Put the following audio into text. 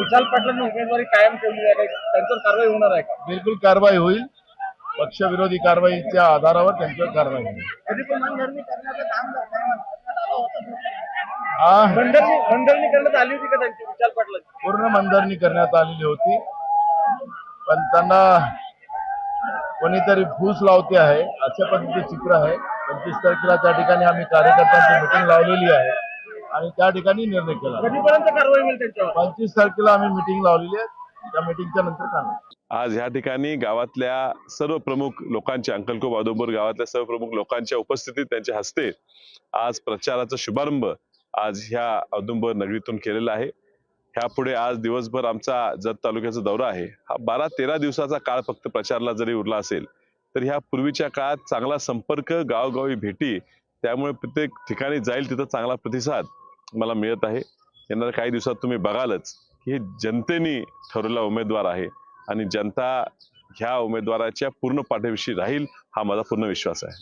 विशाल पाटलांनी उमेदवारी कायम ठेवली आहे? त्यांच्यावर कारवाई होणार आहे का? बिलकुल कारवाई होईल. पक्षविरोधी कारवाईच्या आधारावर त्यांच्यावर कारवाई होईल. काम करण्यात आलं होतं. का त्यांची विशाल पाटलांची? पूर्ण मनधरणी करण्यात आलेली होती. पण त्यांना कोणीतरी फूस लावते आहे अशा पद्धतीचे चित्र आहे. पंचवीस तारखेला त्या ठिकाणी आम्ही कार्यकर्त्यांची मिटिंग लावलेली आहे. आणि त्या ठिकाणी निर्णय केला. कधीपर्यंत कारवाई होईल त्यांच्यावर? पंचवीस तारखेला आम्ही मिटिंग लावलेली आहे. त्या मिटिंगच्या नंतर आज ह्या ठिकाणी गावातल्या सर्व प्रमुख लोकांच्या अंकलकोप औदुंबर गावातल्या सर्व प्रमुख लोकांच्या उपस्थितीत त्यांच्या हस्ते आज प्रचाराचा शुभारंभ आज ह्या औदुंबर नगरीतून केलेला आहे. ह्यापुढे आज दिवसभर आमचा जत तालुक्याचा दौरा आहे. हा बारा तेरा दिवसाचा काळ फक्त प्रचाराला जरी उरला असेल तर ह्या पूर्वीच्या काळात चांगला संपर्क गावोगावी भेटी त्यामुळे प्रत्येक ठिकाणी जाईल तिथं चांगला प्रतिसाद मला मिळत आहे. येणाऱ्या काही दिवसात तुम्ही बघालच की हे जनतेने ठरवलेला उमेदवार आहे आणि जनता ह्या उमेदवाराच्या पूर्ण पाठीविषयी राहील हा माझा पूर्ण विश्वास आहे.